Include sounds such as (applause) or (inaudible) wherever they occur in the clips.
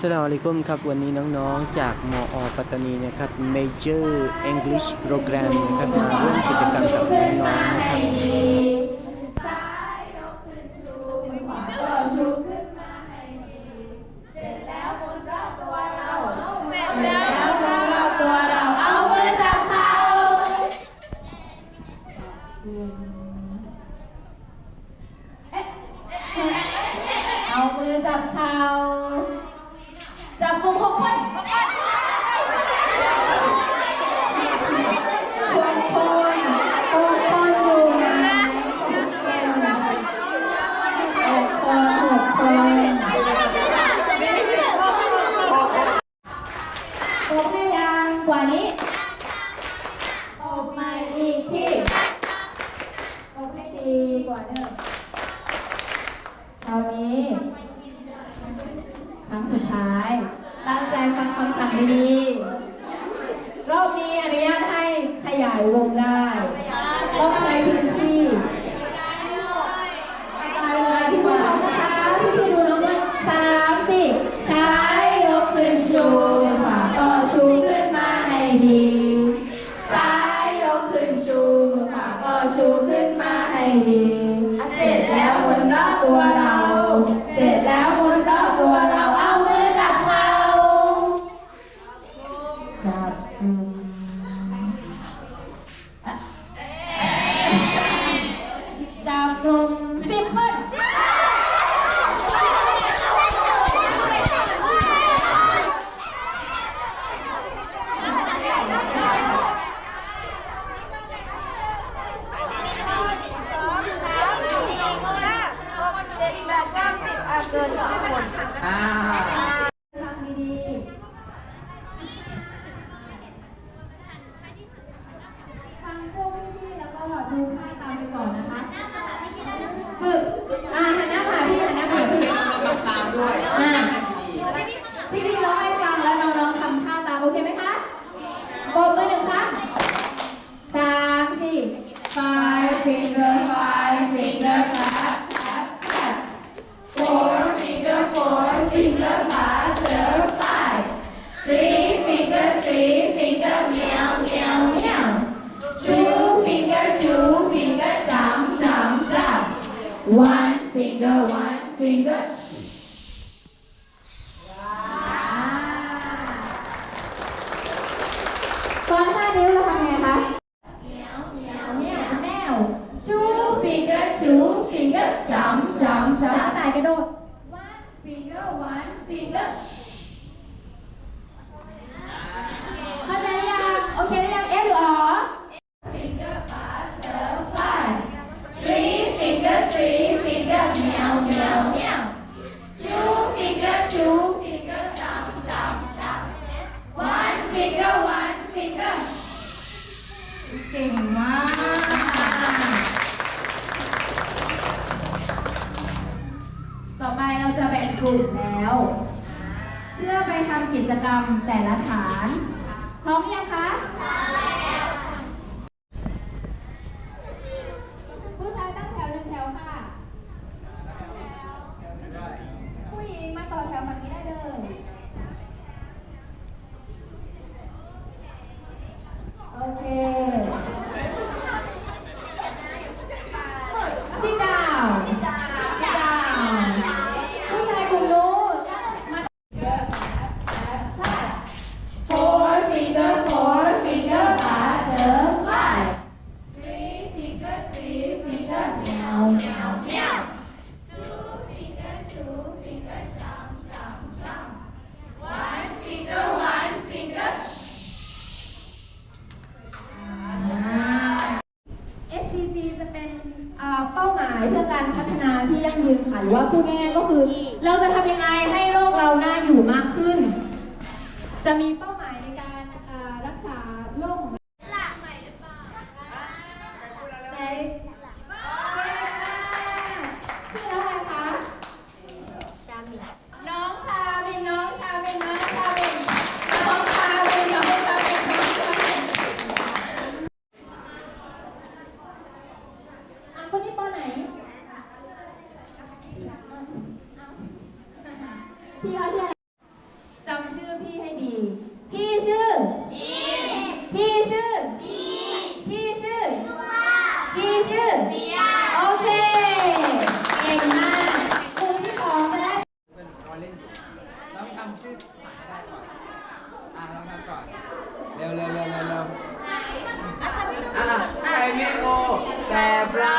สวัสดีคุณครับ วันนี้น้องๆ จากมอปัตตานีนะครับ Major English Program นะครับ มาร่วมกิจกรรมกับน้องๆนะครับ เสร็จแล้วคนรอบตัวเรา เสร็จ One finger, one finger. เก่งมาก ต่อไปเราจะแบ่งกลุ่มแล้ว เพื่อไปทำกิจกรรมแต่ละฐาน พร้อมยังคะ พร้อมแล้ว เร็วเร็วเร็วเร็วอะใครม่โอแต่เรา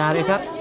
ตาเลยครับ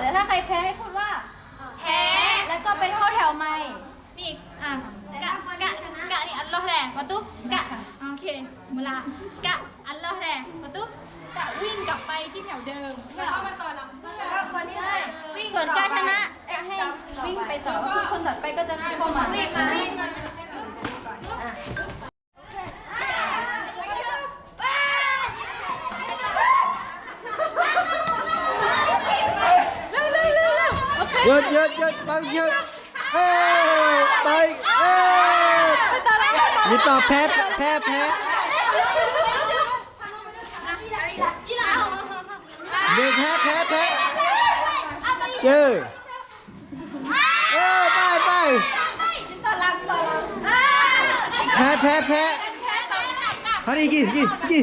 เดี๋ยวถ้าใครแพ้ให้พูดว่า แพ้แล้วก็ไปเข้าแถวใหม่ นี่อะกะกะชกะนี่อัลลอฮ์แรงประตูกะโอเคมุลากะอัลลอฮ์แรงประตูกะวิ่งกลับไปที่แถวเดิมแล้วก็มาต่อหลังคนที่ได้ส่วนกะชนะจะให้วิ่งไปต่อคนถัดไปก็จะเข้ามา หยอะเยอะเยอะบังหยอะเอ้ยไปเอ้ยมีตอบแพ้แพ้แพ้หนึ่แพ้แพ้แพ้เจอเออไปไปแพ้แพ้แพ้เขาดีกี่กี่กี่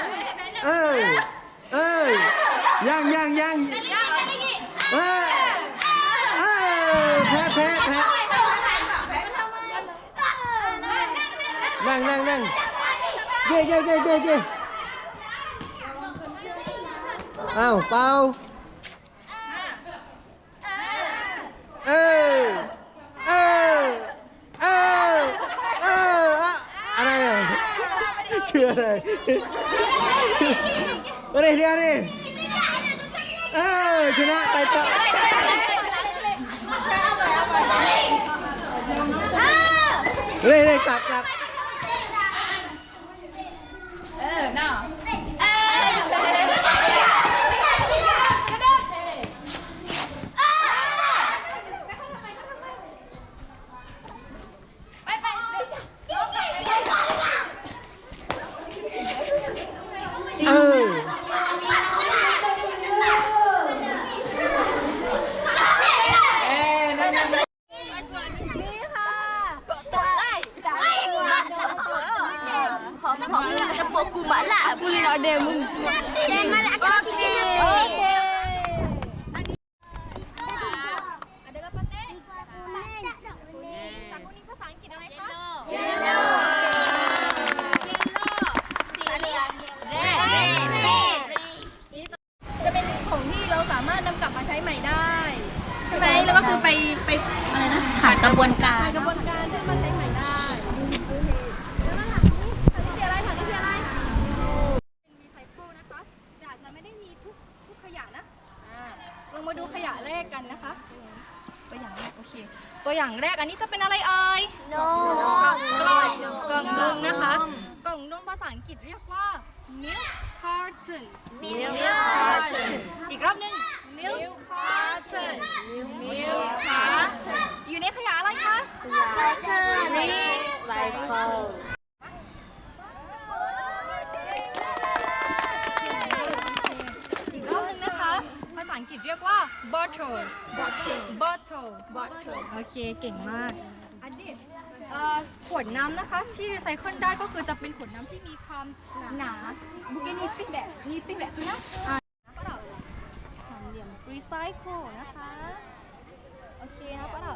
năng ghê ghê ghê ghê ghê. Ao, bao. Ê. Ê. Ê. Ê. À này chưa này ở đây, đi ăn đi. Ê chưa nè tay tập đây đây cặp. tập nampak lah. Aku boleh nak ada. Jangan marah aku. าลองมาดูขยะแรกกันนะคะ ตัวอย่างแรกโอเค ตัวอย่างแรกอันนี้จะเป็นอะไรเอ่ยนมกล่องกล่องนมนะคะ กล่องนมภาษาอังกฤษเรียกว่า milk carton milk carton อีกรอบหนึ่ง milk carton milk carton อยู่ในขยะอะไรคะ recycle อีกรอบหนึงนะคะ ภาษาอังกฤษเรียกว่า bottle bottle bottle bottle โอเค เก่งมากอันนี้เอ่อขวดน้ำนะคะ ที่รีไซเคิลได้ก็คือจะเป็นขวดน้ำที่มีความหนาบุกนี่ปิ้งแบบนี่ปิ้งแบบตัวนะอ่าป้าเราสามเหลี่ยมรีไซเคิลนะคะ โอเคนะป้าเรา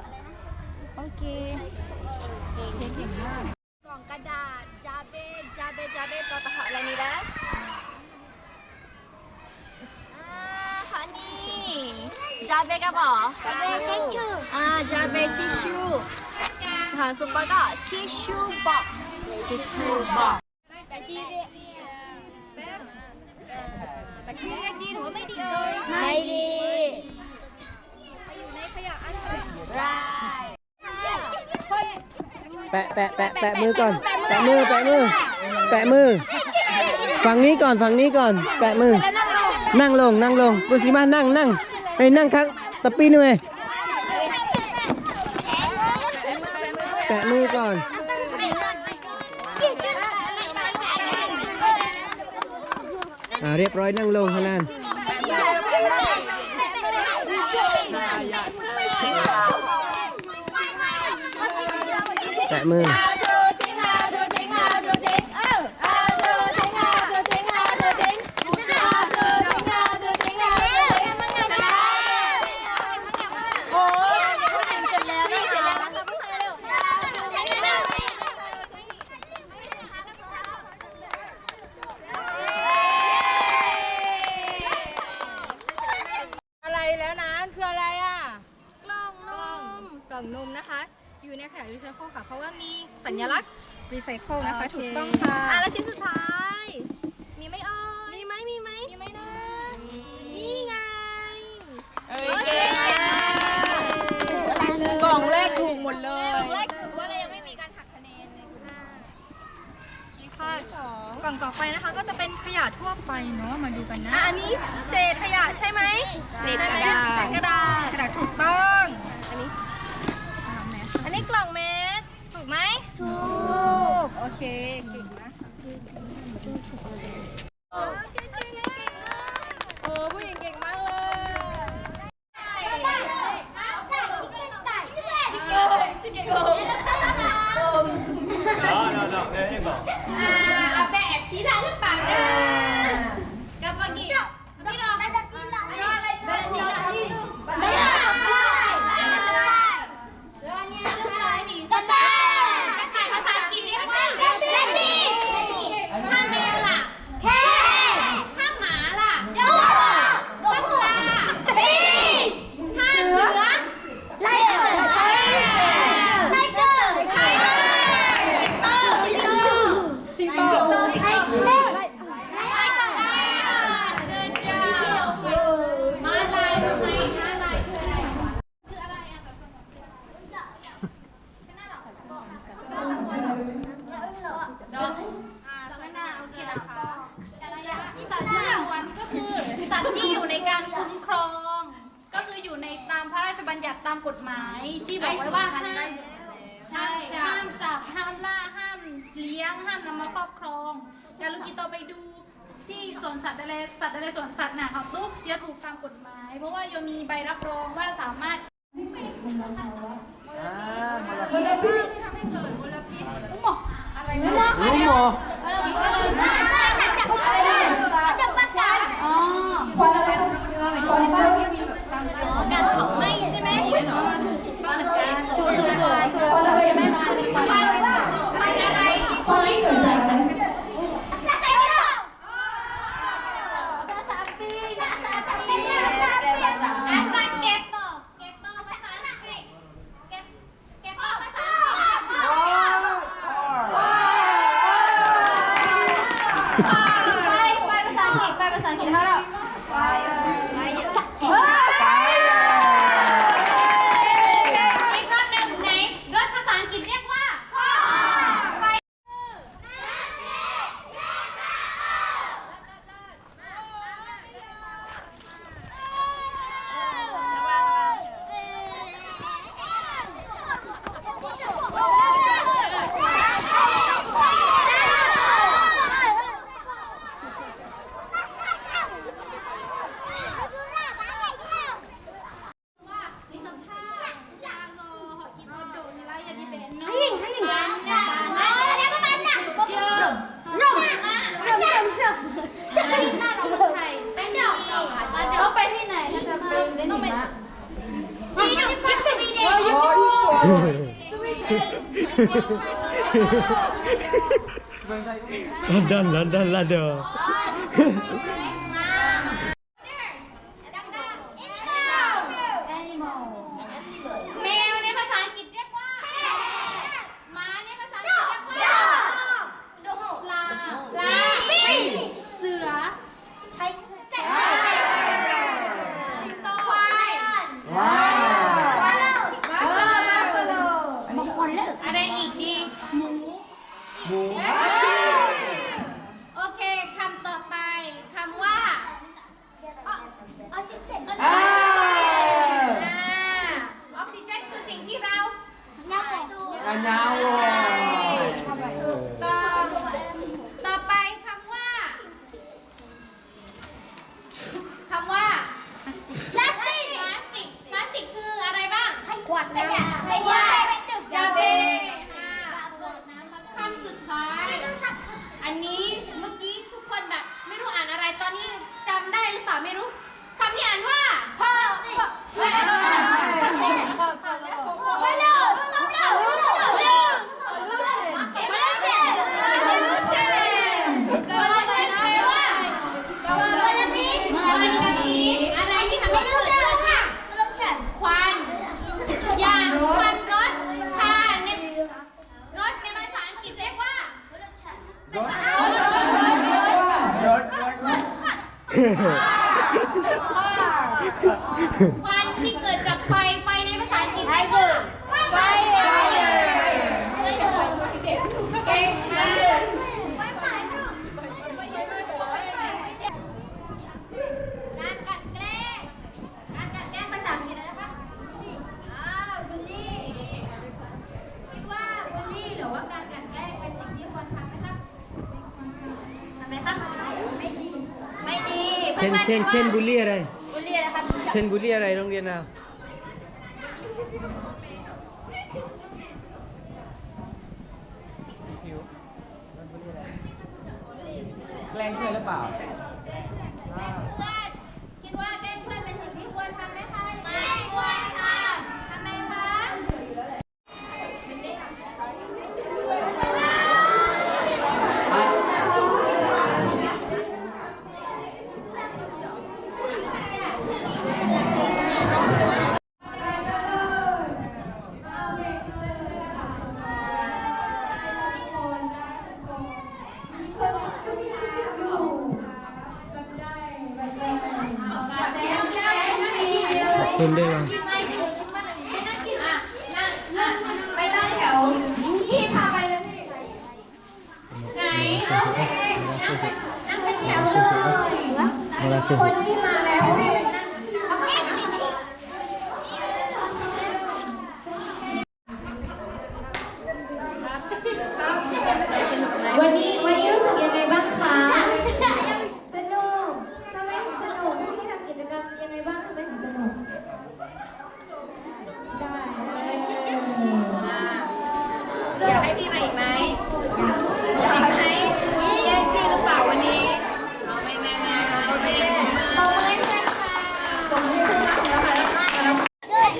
โอเคโอเคเก่งมากกล่องกระดาษจาเบจาเบจาเบต่อตะหะอะไรนี่นะอ่าค่ะนี่ จาเบกระบอกจาเบทิชชู่อ่าจาเบทิชชู่หาสุปก็ทิชชู่บ็อกซ์ทิชชู่บ็อกซ์แบคทีเรียแบคทีเรียดีหรือว่าไม่ดีเอ่ยไม่ดีไปอยู่ในขยะอันใช่ร้ายแปะแปะแปะแปะมือก่อน แปะมือแปะมือ แปะมือ ฝั่งนี้ก่อนฝั่งนี้ก่อน แปะมือ นั่งลงนั่งลงกุสิมานั่งนั่ง ไอ้นั่งข้างตะปีนึงไงแปะมือก่อน อ่าเรียบร้อยนั่งลงฮะนันแปะมือ โอ้ยพูดถึงเสร็จแล้วนี่เสร็จแล้วนะคะผู้ชายเร็ว อะไรแล้วนะคืออะไรอะ กล่องนมกล่องนมนะคะ อยู่ในขยะรีไซเคิลค่ะ เพราะว่ามีสัญลักษณ์ รีไซเคิลนะคะถูกต้องค่ะอะแล้วชิ้นสุดท้าย มีไหมเอ่ยมีไหมมีไหมมีไหมนะนี่ไงเอ้ยเก่งมากกล่องแรกถูกหมดเลยกล่องแรกถือว่าเรายังไม่มีการหักคะแนนในคุณนี่ค่ะกล่องต่อไปนะคะก็จะเป็นขยะทั่วไปเนาะมาดูกันนะอะอันนี้เศษขยะใช่ไหมเศษกระดาษเศษกระดาษกระดาษถูกต้อง อันนี้อ่าแมส อันนี้กล่องเม็ด ถู กไหมถูก โอเค เก่งนะ โอ้ผู้หญิงเก่งมากเลย สัตว์ที่วันก็คือสัตว์ที่อยู่ในการคุ้มครอง ก็คืออยู่ในตามพระราชบัญญัติตามกฎหมายที่บอกไว้ว่าห้ามใช่ห้ามจับห้ามล่าห้ามเลี้ยงห้ามนำมาครอบครองการลูกกีโตไปดูที่สวนสัตว์อะไรสัตว์อะไรสวนสัตว์น่ะเขาตุ๊บจะถูกตามกฎหมาย เพราะว่ายังมีใบรับรองว่าสามารถรู้หมอจะประกาศอ๋อคนอะไรคนบ้า London, London, London. (laughs) Why? เช่นเช่นบุลลี่อะไรเช่นบุลลี่อะไรโรงเรียนเราแกล้งเพื่อนหรือเปล่า 准备了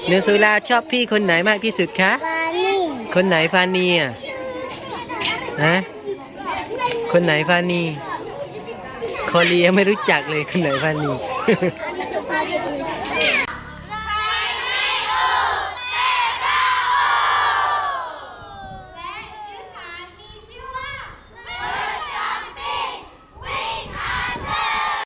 เนื้อซูลาชอบพี่คนไหนมากที่สุดคะ ฟานีคนไหนฟานีอะฮะคนไหนฟานี คอเรียไม่รู้จักเลยคนไหนฟานี